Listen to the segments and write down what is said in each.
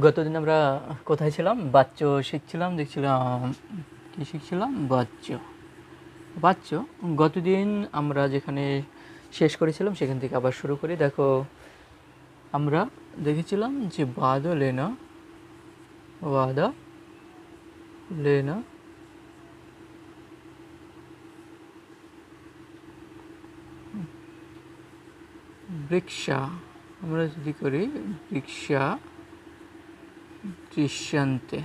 গতদিন আমরা কোথায় ছিলাম? বাচ্চ শিখছিলাম, দেখছিলাম, কি শিখছিলাম? বাচ্চ। বাচ্চ, গতদিন আমরা যেখানে শেষ করেছিলাম, সেখান থেকে আবার শুরু করি। দেখো, আমরা দেখেছিলাম যে বাদ লেনা, বাদা লেনা বৃক্ষা আমরা যদি করি বৃক্ষা দৃশ্যান্তে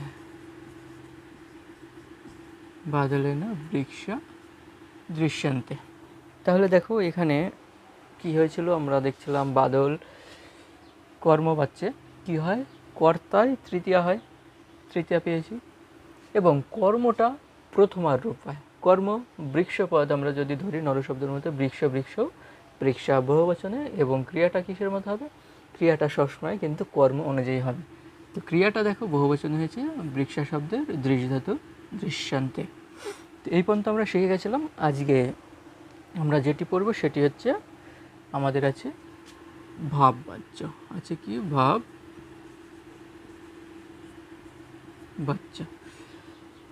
বাদলে না বৃক্ষ দৃশ্যান্তে। তাহলে দেখো এখানে কি হয়েছিল? আমরা দেখছিলাম বাদল কর্ম পাচ্ছে। কি হয়? কর্তায় তৃতীয়া হয়। তৃতীয়া পেয়েছি। এবং কর্মটা প্রথমার রূপ হয় কর্ম, বৃক্ষপদ আমরা যদি ধরি নরশব্দের মধ্যে, বৃক্ষ বৃক্ষ, বৃক্ষা, বহুবচনে এবং ক্রিয়াটা কিসের মতো হবে? ক্রিয়াটা সবসময় কিন্তু কর্ম অনুযায়ী হবে। তো ক্রিয়াটা দেখো, বহুবচন হয়েছে, বৃক্ষা শব্দের দৃশ ধাতু দৃশ্যান্তে। তো এই পর্যন্ত আমরা শিখে গেছিলাম। আজকে আমরা যেটি পড়ব সেটি হচ্ছে আমাদের আছে ভাব বাচ্য আছে কি? ভাব বাচ্চা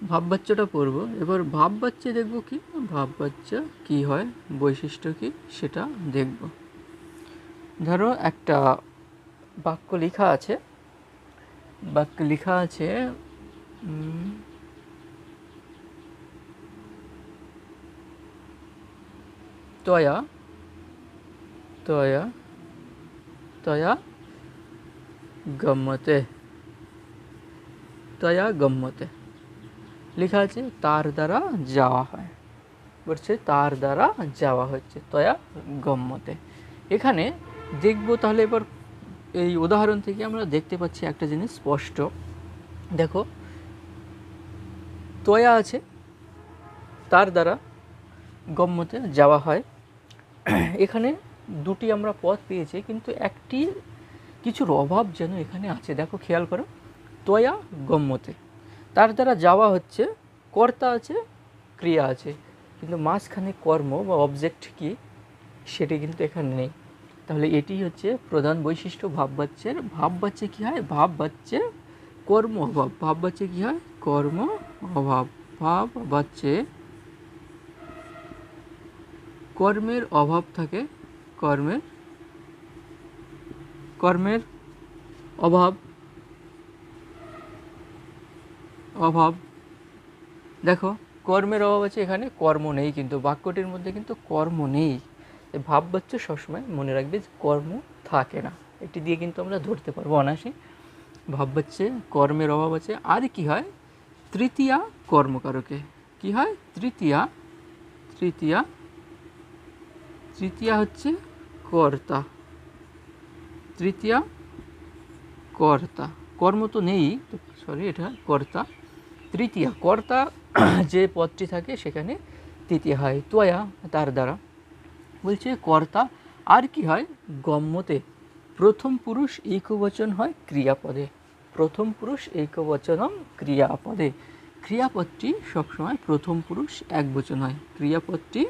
ভাব বাচ্চাটা পড়ব। এবার ভাব বাচ্চা দেখব কি? ভাব বাচ্চা কি হয়? বৈশিষ্ট্য কি? সেটা দেখব। ধরো একটা বাক্য লেখা আছে বাক্য লেখা আছে তয়া তয়া তয়া গম্মতে তয়া গম্মতে। লেখা আছে, তার দ্বারা যাওয়া হয়। বলছে, তার দ্বারা যাওয়া হচ্ছে, তয়া গম্মতে। এখানে দেখব তাহলে এবার এই উদাহরণ থেকে আমরা দেখতে পাচ্ছি একটা জিনিস স্পষ্ট। দেখো, তয়া আছে, তার দ্বারা গম্যতে যাওয়া হয়। এখানে দুটি আমরা পথ পেয়েছি, কিন্তু একটি কিছুর অভাব যেন এখানে আছে। দেখো, খেয়াল করো, তয়া গম্যতে তার দ্বারা যাওয়া হচ্ছে, কর্তা আছে, ক্রিয়া আছে। কিন্তু মাঝখানে কর্ম বা অবজেক্ট কি, সেটি কিন্তু এখানে নেই। তাহলে এটি হচ্ছে প্রধান বৈশিষ্ট্য, ভাববাচ্যের। ভাববাচ্যে কী হয়? ভাববাচ্যে কর্ম অভাব। ভাব ভাববাচ্যে কী হয়? কর্ম অভাব। ভাব বাচ্চে কর্মের অভাব থাকে। কর্মের কর্মের অভাব। অভাব। দেখো, কর্মের অভাব আছে এখানে, কর্ম নেই কিন্তু, বাক্যটির মধ্যে কিন্তু কর্ম নেই। ভাব বাচ্চা সবসময় মনে রাখবে যে কর্ম থাকে না। এটি দিয়ে কিন্তু আমরা ধরতে পারব অনায়াসে। ভাব বাচ্চে কর্মের অভাব আছে। আর কি হয়? তৃতীয়া কর্মকারকে। কি হয়? তৃতীয়া তৃতীয়া তৃতীয়া হচ্ছে কর্তা। তৃতীয়া, কর্তা। কর্ম তো নেই। সরি, এটা কর্তা। তৃতীয়া, কর্তা, যে পদটি থাকে সেখানে তৃতীয় হয়। তোয়া তার দ্বারা। বলছে, কর্তা, আর কি হয়? গম্যতে প্রথম পুরুষ একবচন হয় ক্রিয়াপদে। প্রথম পুরুষ একবচনম ক্রিয়াপদে। ক্রিয়াপদটি সবসময় প্রথম পুরুষ এক বচন হয়। ক্রিয়াপদটি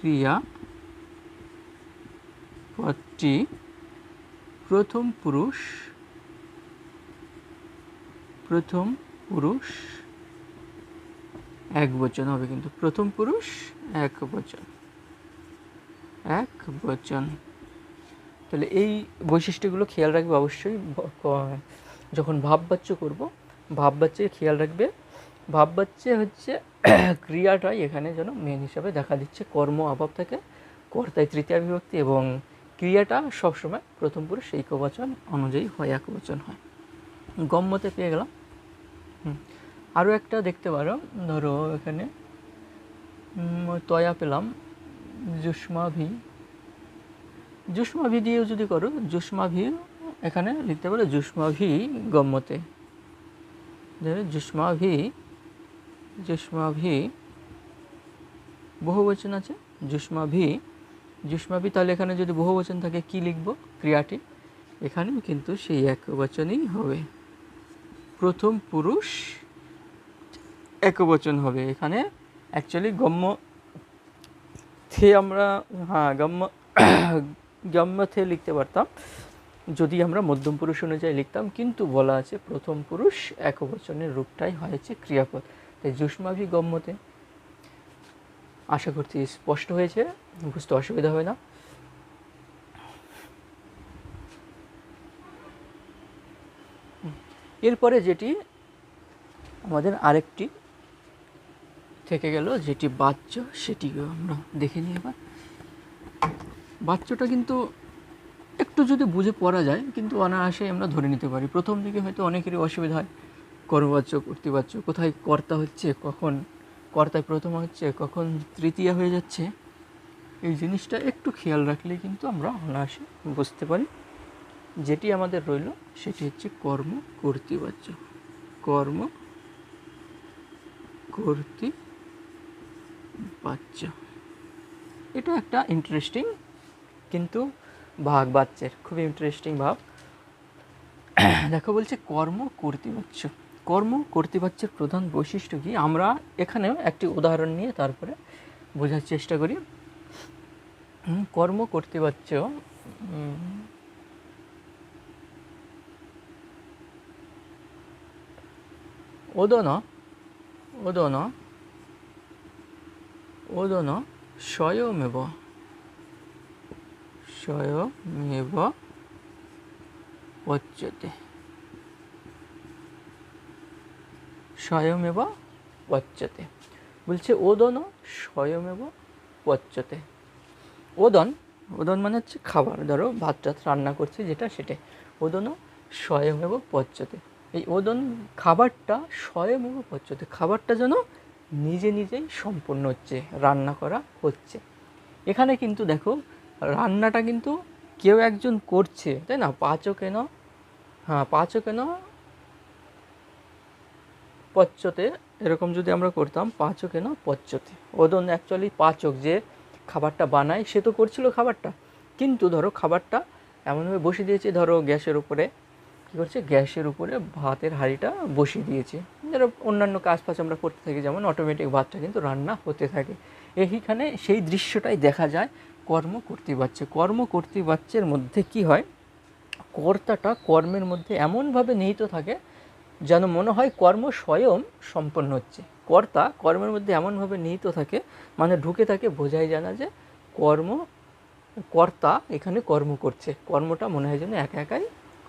ক্রিয়া পদটি প্রথম পুরুষ প্রথম পুরুষ এক বচন হবে কিন্তু প্রথম পুরুষ এক বচন এক বচন। তাহলে এই বৈশিষ্ট্যগুলো খেয়াল রাখবে অবশ্যই। যখন ভাববাচ্য করব ভাববাচ্যে খেয়াল রাখবে। ভাববাচ্যে হচ্ছে ক্রিয়াটাই এখানে যেন মেন হিসাবে দেখা দিচ্ছে। কর্ম অভাব থাকে কর্তায় তৃতীয় বিভক্তি এবং ক্রিয়াটা সবসময় প্রথম পুরুষ একবচন অনুযায়ী হয়, এক বচন হয়। গম্যতে পেয়ে গেলাম। আরও একটা দেখতে পারো। ধরো এখানে তয়া পেলাম। জুষ্মাভি জুষ্মাভি দিয়েও যদি করো জুষ্মাভি এখানে লিখতে পারো জুষ্মাভি গম্যতে। জুষ্মাভি জুষ্মাভি বহুবচন আছে জুষ্মাভি জুষ্মাভি তাহলে এখানে যদি বহুবচন থাকে, কি লিখব? ক্রিয়াটি। এখানেও কিন্তু সেই এক বচনই হবে। প্রথম পুরুষ একবচন হবে। এখানে অ্যাকচুয়ালি গম্য থে আমরা হ্যাঁ গম্য গম্য থে লিখতে পারতাম। যদি আমরা মধ্যম পুরুষ অনুযায়ী লিখতাম, কিন্তু বলা আছে প্রথম পুরুষ একবচনের রূপটাই হয়েছে ক্রিয়াপদ। তাই যুষ্মাভি গম্যতে আশা করছি স্পষ্ট হয়েছে, বুঝতে অসুবিধা হবে না। এরপরে যেটি, আমাদের আরেকটি থেকে গেল, যেটি বাচ্য সেটিকে আমরা দেখে নিই এবার। বাচ্চটা কিন্তু একটু যদি বুঝে পড়া যায়, কিন্তু অনায়াসে আমরা ধরে নিতে পারি। প্রথম দিকে হয়তো অনেকেরই অসুবিধা হয় কর্মবাচ্য কর্তৃবাচ্য কোথায় কর্তা হচ্ছে, কখন কর্তায় প্রথম হচ্ছে, কখন তৃতীয়া হয়ে যাচ্ছে, এই জিনিসটা একটু খেয়াল রাখলে কিন্তু আমরা অনায়াসে বুঝতে পারি। যেটি আমাদের রইল, সেটি হচ্ছে কর্ম কর্তৃবাচ্য কর্ম কর্তৃ বাচ্চা। এটা একটা ইন্টারেস্টিং কিন্তু ভাগ বাচ্চার খুবই ইন্টারেস্টিং ভাব। দেখো বলছে কর্ম কর্তৃবাচ্য কর্ম কর্তৃবাচ্যের প্রধান বৈশিষ্ট্য কি? আমরা এখানেও একটি উদাহরণ নিয়ে তারপরে বোঝার চেষ্টা করি। কর্ম কর্তৃবাচ্য উম, ওদন ওদন ওদন স্বয়মেব। স্বয়মেব পচ্যতে স্বয়মেব পচ্যতে বলছে ওদন স্বয়মেব পচ্যতে ওদন ওদন মানে হচ্ছে খাবার। ধরো ভাত টাত রান্না করছে যেটা সেটা ওদন স্বয়মেব পচ্যতে এই ওদন খাবারটা স্বয়মেব পচ্যতে খাবারটা যেন নিজে নিজেই সম্পূর্ণ হচ্ছে, রান্না করা হচ্ছে। এখানে কিন্তু দেখো, রান্নাটা কিন্তু কেউ একজন করছে, তাই না? পাচও কেন হ্যাঁ পাচও কেন পচ্চতে এরকম যদি আমরা করতাম, পাচক কেন পচ্চতে ওদন অ্যাকচুয়ালি পাচক, যে খাবারটা বানায়, সে তো করছিল খাবারটা। কিন্তু ধরো খাবারটা এমনভাবে বসিয়ে দিয়েছে, ধরো গ্যাসের উপরে। কী করছে? গ্যাসের উপরে ভাতের হাঁড়িটা বসিয়ে দিয়েছে। ধরো অন্যান্য কাজ ফাজ আমরা করতে থাকি, যেমন অটোমেটিক ভাতটা কিন্তু রান্না হতে থাকে। এইখানে সেই দৃশ্যটাই দেখা যায় কর্ম কর্তৃবাচ্য কর্ম কর্তৃবাচ্যের মধ্যে কি হয়? কর্তাটা কর্মের মধ্যে এমনভাবে নিহিত থাকে যেন মনে হয় কর্ম স্বয়ং সম্পন্ন হচ্ছে। কর্তা কর্মের মধ্যে এমনভাবে নিহিত থাকে মানে ঢুকে থাকে, বোঝাই জানা যে কর্ম, কর্তা এখানে কর্ম করছে। কর্মটা মনে হয় যেন একা একাই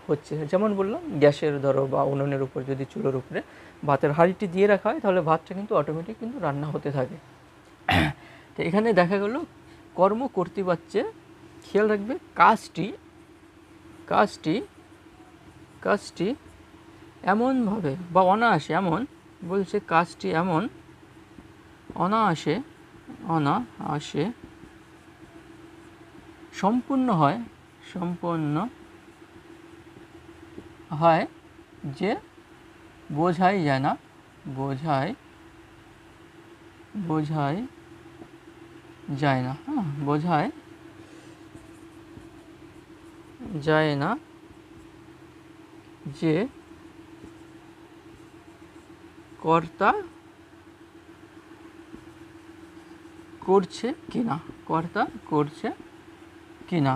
হচ্ছে। যেমন বললাম, গ্যাসের ধরো বা উনুনের উপর যদি চুলোর উপরে ভাতের হাঁড়িটি দিয়ে রাখা হয়, তাহলে ভাতটা কিন্তু অটোমেটিক কিন্তু রান্না হতে থাকে। তো এখানে দেখা গেল, কর্ম করতে পারছে খেয়াল রাখবে, কাজটি কাজটি কাজটি এমনভাবে বা অনায়াসে এমন, বলছে কাজটি এমন, অনায়াসে অনায়াসে সম্পূর্ণ হয়, সম্পূর্ণ হয় যে বোঝাই যায় না, বোঝাই বোঝাই যায় না হ্যাঁ বোঝায় যায় না যে কর্তা করছে কিনা, কর্তা করছে কিনা।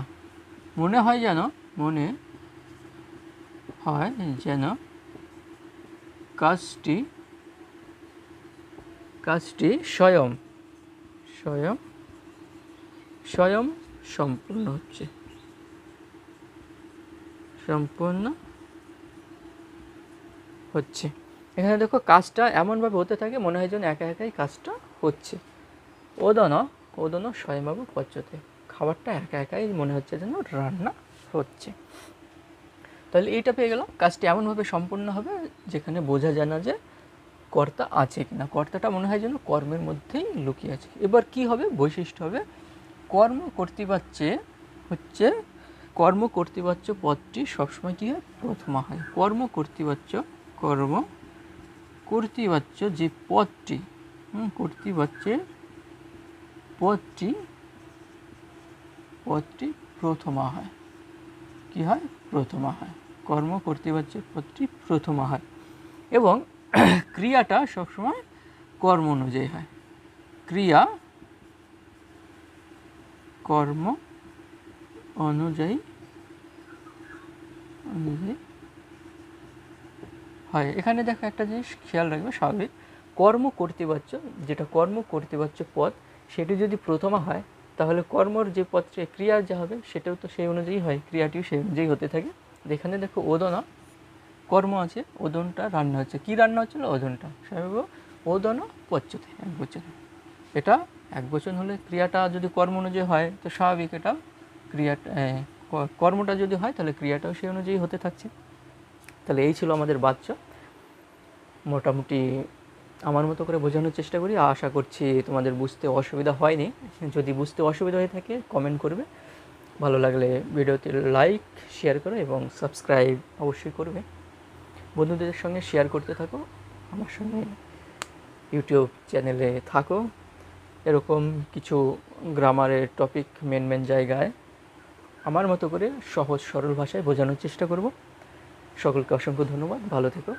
মনে হয় যেন, মনে হয়, যেন কাজটি কাজটি স্বয়ং স্বয়ং স্বয়ং সম্পূর্ণ হচ্ছে। সম্পূর্ণ হচ্ছে। এখানে দেখো, কাজটা এমনভাবে হতে থাকে, মনে হয় যেন একা একাই কাজটা হচ্ছে। ওদন ওদন স্বয়ংভাবে পচ্যতে খাবারটা একা একাই মনে হচ্ছে যেন রান্না হচ্ছে। তাহলে এইটা পেয়ে গেলাম। কাজটি এমনভাবে সম্পূর্ণ হবে যেখানে বোঝা যায় না যে কর্তা আছে কি না কর্তাটা মনে হয় যেন কর্মের মধ্যেই লুকিয়ে আছে। এবার কি হবে? বৈশিষ্ট্য হবে, কর্ম কর্তৃবাচ্যে হচ্ছে, কর্ম কর্তৃবাচ্য পদটি সবসময় কী হয়? প্রথমা হয়। কর্ম কর্তৃবাচ্য কর্ম কর্তৃবাচ্য যে পদটি, হুম কর্তৃবাচ্যের পদটি পদটি প্রথমা হয়। কি হয়? প্রথমা হয়। কর্ম কর্তৃবাচ্যের পদটি প্রথমা হয় এবং ক্রিয়াটা সবসময় কর্ম অনুযায়ী হয়। ক্রিয়া কর্ম অনুযায়ী যদি হয়। এখানে দেখো একটা জিনিস খেয়াল রাখবে স্বাভাবিক। কর্ম কর্তৃবাচ্য, যেটা কর্ম কর্তৃবাচ্য পদ, সেটি যদি প্রথমা হয়, তাহলে কর্মর যে পত্রে ক্রিয়া যা হবে, সেটাও তো সেই অনুযায়ী হয়, ক্রিয়াটিও সেই অনুযায়ী হতে থাকে। এখানে দেখো ওদনা কর্ম আছে, ওদনটা রান্না হচ্ছে। কি রান্না হচ্ছিল? ওদনটা। স্বাভাবিক ওদন পচ্যতে এক বচনে এটা এক বচন হলে ক্রিয়াটা যদি কর্ম অনুযায়ী হয়, তো স্বাভাবিক এটা ক্রিয়াটা কর্মটা যদি হয়, তাহলে ক্রিয়াটাও সেই অনুযায়ী হতে থাকছে। তাহলে এই ছিল আমাদের বাচ্চা। মোটামুটি আমার মতো করে বোঝানোর চেষ্টা করি। আশা করছি তোমাদের বুঝতে অসুবিধা হয়নি। যদি বুঝতে অসুবিধা হয়ে থাকে কমেন্ট করবে। ভালো লাগলে ভিডিওতে লাইক শেয়ার করো এবং সাবস্ক্রাইব অবশ্যই করবে। বন্ধুদের সঙ্গে শেয়ার করতে থাকো, আমার সঙ্গে ইউটিউব চ্যানেলে থাকো। এরকম কিছু গ্রামারের টপিক মেন মেন জায়গায় আমার মতো করে সহজ সরল ভাষায় বোঝানোর চেষ্টা করব। সকলকে অসংখ্য ধন্যবাদ, ভালো থেকো।